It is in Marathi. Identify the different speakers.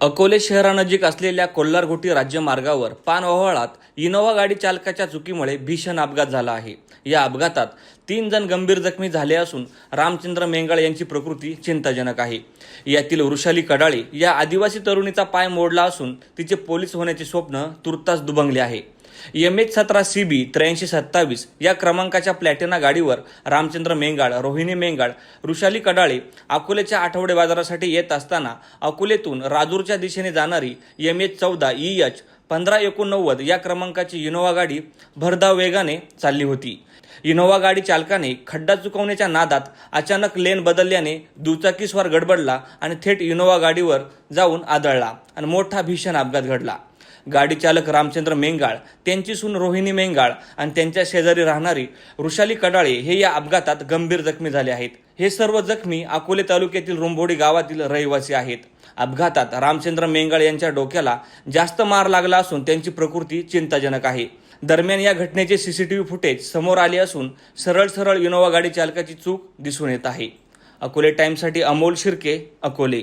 Speaker 1: अकोले शहरानजीक असलेल्या कोल्हारघोटी राज्यमार्गावर पानवहळात इनोव्हा गाडी चालकाच्या चुकीमुळे भीषण अपघात झाला आहे. या अपघातात तीन जण गंभीर जखमी झाले असून रामचंद्र मेंगाळ यांची प्रकृती चिंताजनक आहे. यातील वृषाली कडाळे या आदिवासी तरुणीचा पाय मोडला असून तिचे पोलीस होण्याचे स्वप्न तुर्तास दुभंगले आहे. एम एच सतरा सी बी त्र्याऐंशी सत्तावीस या क्रमांकाच्या प्लॅटिना गाडीवर रामचंद्र मेंगाळ रोहिणी मेंगाळ वृषाली कडाळे अकोल्याच्या आठवडे बाजारासाठी येत असताना अकोलेतून राजूरच्या दिशेने जाणारी एम एच चौदा ई एच पंधरा एकोणनव्वद या क्रमांकाची इनोव्हा गाडी भरधाव वेगाने चालली होती. इनोव्हा गाडी चालकाने खड्डा चुकवण्याच्या नादात अचानक लेन बदलल्याने दुचाकीस्वार गडबडला आणि थेट इनोव्हा गाडीवर जाऊन आदळला आणि मोठा भीषण अपघात घडला. गाडी चालक रामचंद्र मेंगाळ त्यांची सून रोहिणी मेंगाळ आणि त्यांच्या शेजारी राहणारी वृषाली कडाळे हे या अपघातात गंभीर जखमी झाले आहेत. हे सर्व जखमी अकोले तालुक्यातील रुंबोडी गावातील रहिवासी आहेत. अपघातात रामचंद्र मेंगाळ यांच्या डोक्याला जास्त मार लागला असून त्यांची प्रकृती चिंताजनक आहे. दरम्यान या घटनेचे सीसीटीव्ही फुटेज समोर आले असून सरळ सरळ इनोव्हा गाडी चालकाची चूक दिसून येत आहे. अकोले टाइम्ससाठी अमोल शिर्के अकोले.